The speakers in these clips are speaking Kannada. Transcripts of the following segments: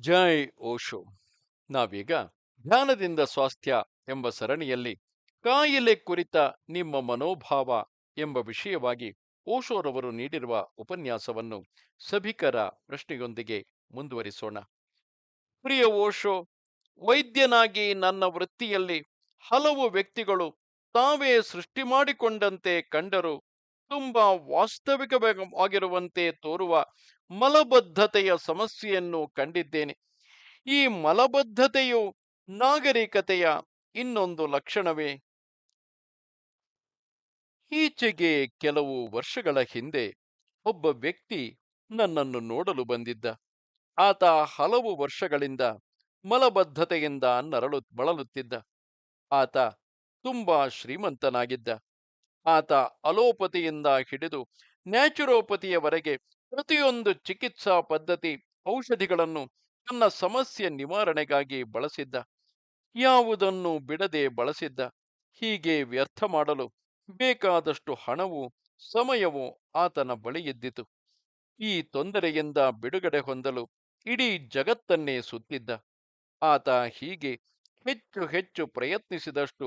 ಜೈ ಓಶೋ ನಾವೀಗ ಧ್ಯಾನದಿಂದ ಸ್ವಾಸ್ಥ್ಯ ಎಂಬ ಸರಣಿಯಲ್ಲಿ ಕಾಯಿಲೆ ಕುರಿತ ನಿಮ್ಮ ಮನೋಭಾವ ಎಂಬ ವಿಷಯವಾಗಿ ಓಶೋರವರು ನೀಡಿರುವ ಉಪನ್ಯಾಸವನ್ನು ಸಭಿಕರ ಪ್ರಶ್ನೆಯೊಂದಿಗೆ ಮುಂದುವರಿಸೋಣ. ಪ್ರಿಯ ಓಶೋ ವೈದ್ಯನಾಗಿ ನನ್ನ ವೃತ್ತಿಯಲ್ಲಿ ಹಲವು ವ್ಯಕ್ತಿಗಳು ತಾವೇ ಸೃಷ್ಟಿ ಮಾಡಿಕೊಂಡಂತೆ ಕಂಡರು ತುಂಬಾ ವಾಸ್ತವಿಕವಾಗಿರುವಂತೆ ತೋರುವ ಮಲಬದ್ಧತೆಯ ಸಮಸ್ಯೆಯನ್ನು ಕಂಡಿದ್ದೇನೆ. ಈ ಮಲಬದ್ಧತೆಯು ನಾಗರಿಕತೆಯ ಇನ್ನೊಂದು ಲಕ್ಷಣವೇ? ಈಚೆಗೆ ಕೆಲವು ವರ್ಷಗಳ ಹಿಂದೆ ಒಬ್ಬ ವ್ಯಕ್ತಿ ನನ್ನನ್ನು ನೋಡಲು ಬಂದಿದ್ದ. ಆತ ಹಲವು ವರ್ಷಗಳಿಂದ ಮಲಬದ್ಧತೆಯಿಂದ ನರಳು ಬಳಲುತ್ತಿದ್ದ. ಆತ ತುಂಬಾ ಶ್ರೀಮಂತನಾಗಿದ್ದ. ಆತ ಅಲೋಪತಿಯಿಂದ ಹಿಡಿದು ನ್ಯಾಚುರೋಪತಿಯವರೆಗೆ ಪ್ರತಿಯೊಂದು ಚಿಕಿತ್ಸಾ ಪದ್ಧತಿ ಔಷಧಿಗಳನ್ನು ತನ್ನ ಸಮಸ್ಯೆ ನಿವಾರಣೆಗಾಗಿ ಬಳಸಿದ್ದ. ಯಾವುದನ್ನು ಬಿಡದೆ ಬಳಸಿದ್ದ. ಹೀಗೆ ವ್ಯರ್ಥ ಮಾಡಲು ಬೇಕಾದಷ್ಟು ಹಣವು ಸಮಯವೂ ಆತನ ಬಳಿ ಇದ್ದಿತು. ಈ ತೊಂದರೆಯಿಂದ ಬಿಡುಗಡೆ ಹೊಂದಲು ಇಡೀ ಜಗತ್ತನ್ನೇ ಸುತ್ತಿದ್ದ. ಆತ ಹೀಗೆ ಹೆಚ್ಚು ಹೆಚ್ಚು ಪ್ರಯತ್ನಿಸಿದಷ್ಟು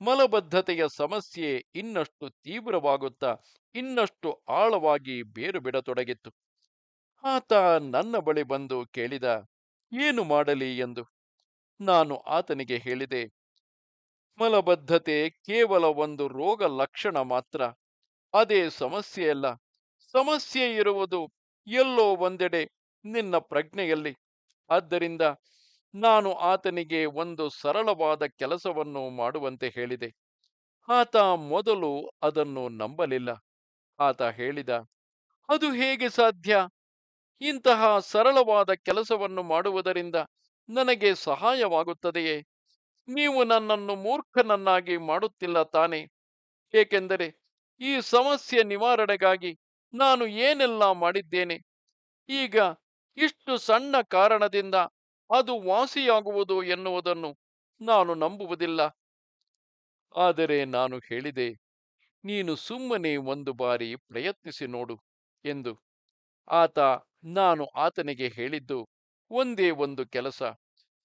ಮಲಬದ್ಧತೆಯ ಸಮಸ್ಯೆ ಇನ್ನಷ್ಟು ತೀವ್ರವಾಗುತ್ತಾ ಇನ್ನಷ್ಟು ಆಳವಾಗಿ ಬೇರು ಬಿಡತೊಡಗಿತ್ತು ಆತ ನನ್ನ ಬಳಿ ಬಂದು ಕೇಳಿದ, ಏನು ಮಾಡಲಿ? ಎಂದು. ನಾನು ಆತನಿಗೆ ಹೇಳಿದೆ, ಮಲಬದ್ಧತೆ ಕೇವಲ ಒಂದು ರೋಗ ಲಕ್ಷಣ ಮಾತ್ರ. ಅದೇ ಸಮಸ್ಯೆಯಲ್ಲ ಸಮಸ್ಯೆ ಇರುವುದು ಎಲ್ಲೋ ಒಂದೆಡೆ ನಿನ್ನ ಪ್ರಜ್ಞೆಯಲ್ಲಿ. ಆದ್ದರಿಂದ ನಾನು ಆತನಿಗೆ ಒಂದು ಸರಳವಾದ ಕೆಲಸವನ್ನು ಮಾಡುವಂತೆ ಹೇಳಿದೆ. ಆತ ಮೊದಲು ಅದನ್ನು ನಂಬಲಿಲ್ಲ. ಆತ ಹೇಳಿದ, ಅದು ಹೇಗೆ ಸಾಧ್ಯ? ಇಂತಹ ಸರಳವಾದ ಕೆಲಸವನ್ನು ಮಾಡುವುದರಿಂದ ನನಗೆ ಸಹಾಯವಾಗುತ್ತದೆಯೇ? ನೀವು ನನ್ನನ್ನು ಮೂರ್ಖನನ್ನಾಗಿ ಮಾಡುತ್ತಿಲ್ಲ ತಾನೆ? ಏಕೆಂದರೆ ಈ ಸಮಸ್ಯೆ ನಿವಾರಣೆಗಾಗಿ ನಾನು ಏನೆಲ್ಲ ಮಾಡಿದ್ದೇನೆ? ಈಗ ಇಷ್ಟು ಸಣ್ಣ ಕಾರಣದಿಂದ ಅದು ವಾಸಿಯಾಗುವುದು ಎನ್ನುವುದನ್ನು ನಾನು ನಂಬುವುದಿಲ್ಲ. ಆದರೆ ನಾನು ಹೇಳಿದೆ, ನೀನು ಸುಮ್ಮನೆ ಒಂದು ಬಾರಿ ಪ್ರಯತ್ನಿಸಿ ನೋಡು ಎಂದು. ಆತ, ನಾನು ಆತನಿಗೆ ಹೇಳಿದ್ದು, ಒಂದೇ ಒಂದು ಕೆಲಸ.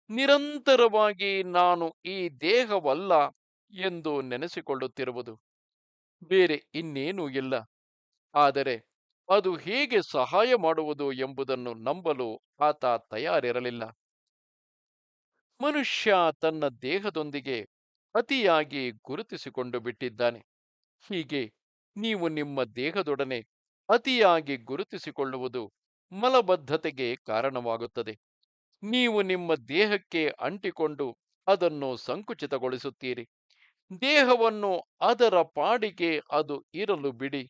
ನಿರಂತರವಾಗಿ ನಾನು ಈ ದೇಹವಲ್ಲ ಎಂದು ನೆನೆಸಿಕೊಳ್ಳುತ್ತಿರುವುದು. ಬೇರೆ ಇನ್ನೇನೂ ಇಲ್ಲ. ಆದರೆ ಅದು ಹೇಗೆ ಸಹಾಯ ಮಾಡುವುದು ಎಂಬುದನ್ನು ನಂಬಲು ಆತ ತಯಾರಿರಲಿಲ್ಲ. ಮನುಷ್ಯ ತನ್ನ ದೇಹದೊಂದಿಗೆ ಅತಿಯಾಗಿ ಗುರುತಿಸಿಕೊಂಡು ಬಿಟ್ಟಿದ್ದಾನೆ. ಹೀಗೆ ನೀವು ನಿಮ್ಮ ದೇಹದೊಡನೆ ಅತಿಯಾಗಿ ಗುರುತಿಸಿಕೊಳ್ಳುವುದು ಮಲಬದ್ಧತೆಗೆ ಕಾರಣವಾಗುತ್ತದೆ. ನೀವು ನಿಮ್ಮ ದೇಹಕ್ಕೆ ಅಂಟಿಕೊಂಡು ಅದನ್ನು ಸಂಕುಚಿತಗೊಳಿಸುತ್ತೀರಿ. ದೇಹವನ್ನು ಅದರ ಪಾಡಿಗೆ ಅದು ಇರಲು ಬಿಡಿ.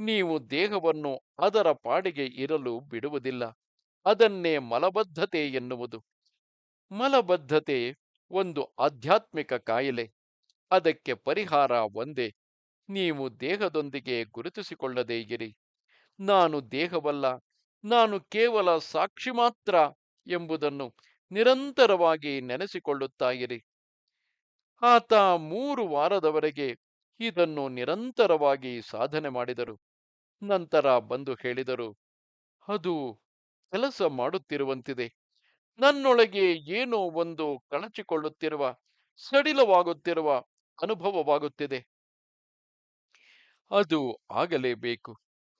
ನೀವು ದೇಹವನ್ನು ಅದರ ಪಾಡಿಗೆ ಇರಲು ಬಿಡುವುದಿಲ್ಲ. ಅದನ್ನೇ ಮಲಬದ್ಧತೆ ಎನ್ನುವುದು. ಮಲಬದ್ಧತೆ ಒಂದು ಆಧ್ಯಾತ್ಮಿಕ ಕಾಯಿಲೆ. ಅದಕ್ಕೆ ಪರಿಹಾರ ಒಂದೇ. ನೀವು ದೇಹದೊಂದಿಗೆ ಗುರುತಿಸಿಕೊಳ್ಳದೇ ಇರಿ. ನಾನು ದೇಹವಲ್ಲ, ನಾನು ಕೇವಲ ಸಾಕ್ಷಿ ಮಾತ್ರ ಎಂಬುದನ್ನು ನಿರಂತರವಾಗಿ ನೆನೆಸಿಕೊಳ್ಳುತ್ತಾ ಇರಿ. ಆತ ಮೂರು ವಾರದವರೆಗೆ ಇದನ್ನು ನಿರಂತರವಾಗಿ ಸಾಧನೆ ಮಾಡಿದರು. ನಂತರ ಬಂದು ಹೇಳಿದರು, ಅದು ಕೆಲಸ ಮಾಡುತ್ತಿರುವಂತಿದೆ. ನನ್ನೊಳಗೆ ಏನೋ ಒಂದು ಕಳಚಿಕೊಳ್ಳುತ್ತಿರುವ, ಸಡಿಲವಾಗುತ್ತಿರುವ ಅನುಭವವಾಗುತ್ತಿದೆ. ಅದು ಆಗಲೇಬೇಕು.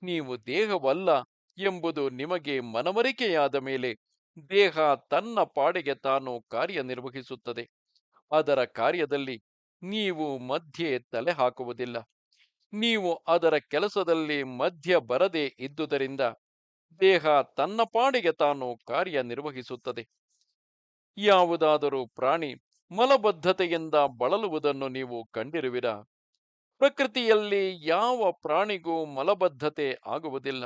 ನೀವು ದೇಹವಲ್ಲ ಎಂಬುದು ನಿಮಗೆ ಮನವರಿಕೆಯಾದ ಮೇಲೆ ದೇಹ ತನ್ನ ಪಾಡಿಗೆ ತಾನು ಕಾರ್ಯನಿರ್ವಹಿಸುತ್ತದೆ. ಅದರ ಕಾರ್ಯದಲ್ಲಿ ನೀವು ಮಧ್ಯೆ ತಲೆ ಹಾಕುವುದಿಲ್ಲ. ನೀವು ಅದರ ಕೆಲಸದಲ್ಲಿ ಮಧ್ಯ ಬರದೆ ಇದ್ದುದರಿಂದ ದೇಹ ತನ್ನ ಪಾಡಿಗೆ ತಾನು ಕಾರ್ಯನಿರ್ವಹಿಸುತ್ತದೆ. ಯಾವುದಾದರೂ ಪ್ರಾಣಿ ಮಲಬದ್ಧತೆಯಿಂದ ಬಳಲುವುದನ್ನು ನೀವು ಕಂಡಿರುವಿರಾ? ಪ್ರಕೃತಿಯಲ್ಲಿ ಯಾವ ಪ್ರಾಣಿಗೂ ಮಲಬದ್ಧತೆ ಆಗುವುದಿಲ್ಲ.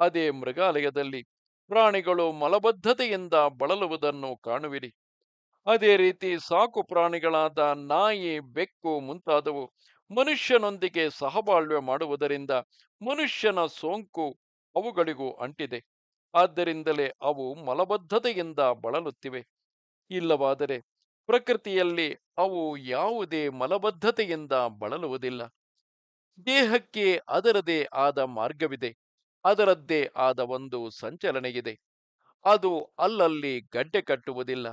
ಅದೇ ಮೃಗಾಲಯದಲ್ಲಿ ಪ್ರಾಣಿಗಳು ಮಲಬದ್ಧತೆಯಿಂದ ಬಳಲುವುದನ್ನು ಕಾಣುವಿರಿ. ಅದೇ ರೀತಿ ಸಾಕು ಪ್ರಾಣಿಗಳಾದ ನಾಯಿ, ಬೆಕ್ಕು ಮುಂತಾದವು ಮನುಷ್ಯನೊಂದಿಗೆ ಸಹಬಾಳ್ವೆ ಮಾಡುವುದರಿಂದ ಮನುಷ್ಯನ ಸೋಂಕು ಅವುಗಳಿಗೂ ಅಂಟಿದೆ. ಆದ್ದರಿಂದಲೇ ಅವು ಮಲಬದ್ಧತೆಯಿಂದ ಬಳಲುತ್ತಿವೆ. ಇಲ್ಲವಾದರೆ ಪ್ರಕೃತಿಯಲ್ಲಿ ಅವು ಯಾವುದೇ ಮಲಬದ್ಧತೆಯಿಂದ ಬಳಲುವುದಿಲ್ಲ. ದೇಹಕ್ಕೆ ಅದರದೇ ಆದ ಮಾರ್ಗವಿದೆ. ಅದರದ್ದೇ ಆದ ಒಂದು ಸಂಚಲನೆಯಿದೆ. ಅದು ಅಲ್ಲಲ್ಲಿ ಗಡ್ಡೆ ಕಟ್ಟುವುದಿಲ್ಲ.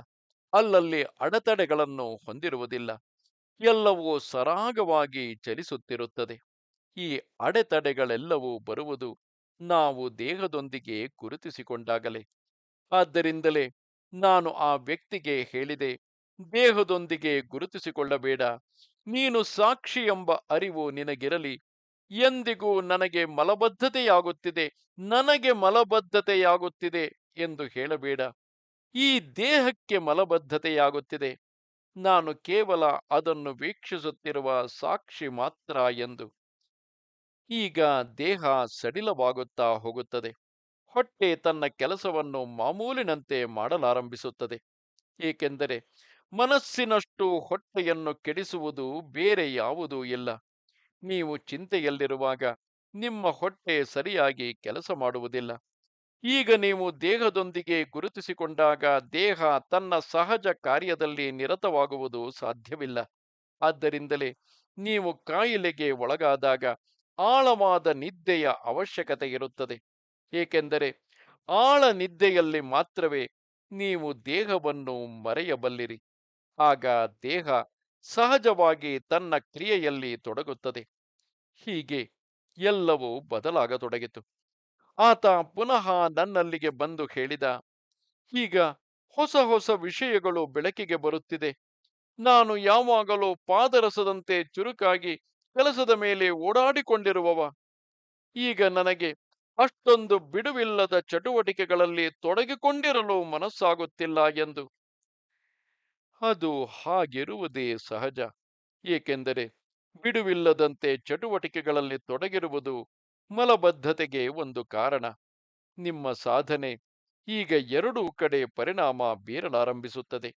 ಅಲ್ಲಲ್ಲಿ ಅಡೆತಡೆಗಳನ್ನು ಹೊಂದಿರುವುದಿಲ್ಲ. ಎಲ್ಲವೂ ಸರಾಗವಾಗಿ ಚಲಿಸುತ್ತಿರುತ್ತದೆ. ಈ ಅಡೆತಡೆಗಳೆಲ್ಲವೂ ಬರುವುದು ನಾವು ದೇಹದೊಂದಿಗೆ ಗುರುತಿಸಿಕೊಂಡಾಗಲೇ. ಆದ್ದರಿಂದಲೇ ನಾನು ಆ ವ್ಯಕ್ತಿಗೆ ಹೇಳಿದೆ, ದೇಹದೊಂದಿಗೆ ಗುರುತಿಸಿಕೊಳ್ಳಬೇಡ, ನೀನು ಸಾಕ್ಷಿ ಎಂಬ ಅರಿವು ನಿನಗಿರಲಿ. ಎಂದಿಗೂ ನನಗೆ ಮಲಬದ್ಧತೆಯಾಗುತ್ತಿದೆ ನನಗೆ ಮಲಬದ್ಧತೆಯಾಗುತ್ತಿದೆ ಎಂದು ಹೇಳಬೇಡ. ಈ ದೇಹಕ್ಕೆ ಮಲಬದ್ಧತೆಯಾಗುತ್ತಿದೆ. ನಾನು ಕೇವಲ ಅದನ್ನು ವೀಕ್ಷಿಸುತ್ತಿರುವ ಸಾಕ್ಷಿ ಮಾತ್ರ ಎಂದು. ಈಗ ದೇಹ ಸಡಿಲವಾಗುತ್ತಾ ಹೋಗುತ್ತದೆ. ಹೊಟ್ಟೆ ತನ್ನ ಕೆಲಸವನ್ನು ಮಾಮೂಲಿನಂತೆ ಮಾಡಲಾರಂಭಿಸುತ್ತದೆ. ಏಕೆಂದರೆ ಮನಸ್ಸಿನಷ್ಟು ಹೊಟ್ಟೆಯನ್ನು ಕೆಡಿಸುವುದು ಬೇರೆ ಯಾವುದೂ ಇಲ್ಲ. ನೀವು ಚಿಂತೆಯಲ್ಲಿರುವಾಗ ನಿಮ್ಮ ಹೊಟ್ಟೆ ಸರಿಯಾಗಿ ಕೆಲಸ ಮಾಡುವುದಿಲ್ಲ. ಈಗ ನೀವು ದೇಹದೊಂದಿಗೆ ಗುರುತಿಸಿಕೊಂಡಾಗ ದೇಹ ತನ್ನ ಸಹಜ ಕಾರ್ಯದಲ್ಲಿ ನಿರತವಾಗುವುದು ಸಾಧ್ಯವಿಲ್ಲ. ಆದ್ದರಿಂದಲೇ ನೀವು ಕಾಯಿಲೆಗೆ ಒಳಗಾದಾಗ ಆಳವಾದ ನಿದ್ದೆಯ ಅವಶ್ಯಕತೆ ಇರುತ್ತದೆ. ಏಕೆಂದರೆ ಆಳ ನಿದ್ದೆಯಲ್ಲಿ ಮಾತ್ರವೇ ನೀವು ದೇಹವನ್ನು ಮರೆಯಬಲ್ಲಿರಿ. ಆಗ ದೇಹ ಸಹಜವಾಗಿ ತನ್ನ ಕ್ರಿಯೆಯಲ್ಲಿ ತೊಡಗುತ್ತದೆ. ಹೀಗೆ ಎಲ್ಲವೂ ಬದಲಾಗತೊಡಗಿತು. ಆತ ಪುನಃ ನನ್ನಲ್ಲಿಗೆ ಬಂದು ಹೇಳಿದ, ಈಗ ಹೊಸ ಹೊಸ ವಿಷಯಗಳು ಬೆಳಕಿಗೆ ಬರುತ್ತಿದೆ. ನಾನು ಯಾವಾಗಲೂ ಪಾದರಸದಂತೆ ಚುರುಕಾಗಿ ಕೆಲಸದ ಮೇಲೆ ಓಡಾಡಿಕೊಂಡಿರುವವ. ಈಗ ನನಗೆ ಅಷ್ಟೊಂದು ಬಿಡುವಿಲ್ಲದ ಚಟುವಟಿಕೆಗಳಲ್ಲಿ ತೊಡಗಿಕೊಂಡಿರಲು ಮನಸ್ಸಾಗುತ್ತಿಲ್ಲ ಎಂದು. ಅದು ಹಾಗಿರುವುದೇ ಸಹಜ. ಏಕೆಂದರೆ ಬಿಡುವಿಲ್ಲದಂತೆ ಚಟುವಟಿಕೆಗಳಲ್ಲಿ ತೊಡಗಿರುವುದು ಮಲಬದ್ಧತೆಗೆ ಒಂದು ಕಾರಣ. ನಿಮ್ಮ ಸಾಧನೆ ಈಗ ಎರಡೂ ಕಡೆ ಪರಿಣಾಮ ಬೀರಲಾರಂಭಿಸುತ್ತದೆ.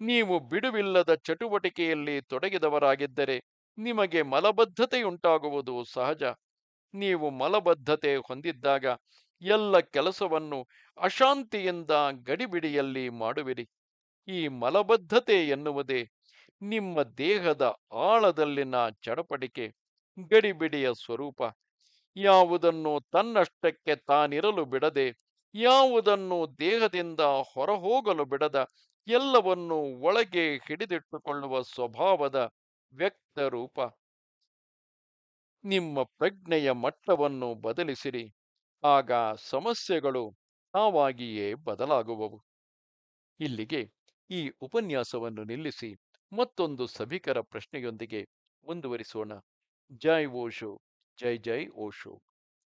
ನೀವು ಬಿಡುವಿಲ್ಲದ ಚಟುವಟಿಕೆಯಲ್ಲಿ ತೊಡಗಿದವರಾಗಿದ್ದರೆ ನಿಮಗೆ ಮಲಬದ್ಧತೆಯುಂಟಾಗುವುದು ಸಹಜ. ನೀವು ಮಲಬದ್ಧತೆ ಹೊಂದಿದ್ದಾಗ ಎಲ್ಲ ಕೆಲಸವನ್ನು ಅಶಾಂತಿಯಿಂದ ಗಡಿಬಿಡಿಯಲ್ಲಿ ಮಾಡುವಿರಿ. ಈ ಮಲಬದ್ಧತೆ ಎನ್ನುವುದೇ ನಿಮ್ಮ ದೇಹದ ಆಳದಲ್ಲಿನ ಚಡಪಡಿಕೆ, ಗಡಿಬಿಡಿಯ ಸ್ವರೂಪ. ಯಾವುದನ್ನು ತನ್ನಷ್ಟಕ್ಕೆ ತಾನಿರಲು ಬಿಡದೆ, ಯಾವುದನ್ನು ದೇಹದಿಂದ ಹೊರಹೋಗಲು ಬಿಡದ ಎಲ್ಲವನ್ನು ಒಳಗೆ ಹಿಡಿದಿಟ್ಟುಕೊಳ್ಳುವ ಸ್ವಭಾವದ ವ್ಯಕ್ತ ರೂಪ ನಿಮ್ಮ ಪ್ರಜ್ಞೆಯ ಮಟ್ಟವನ್ನು ಬದಲಿಸಿರಿ. ಆಗ ಸಮಸ್ಯೆಗಳು ತಾವಾಗಿಯೇ ಬದಲಾಗುವವು. ಇಲ್ಲಿಗೆ ಈ ಉಪನ್ಯಾಸವನ್ನು ನಿಲ್ಲಿಸಿ ಮತ್ತೊಂದು ಸಭಿಕರ ಪ್ರಶ್ನೆಯೊಂದಿಗೆ ಮುಂದುವರಿಸೋಣ. ಜೈ ಓಶೋ, ಜೈ ಜೈ ಓಶೋ.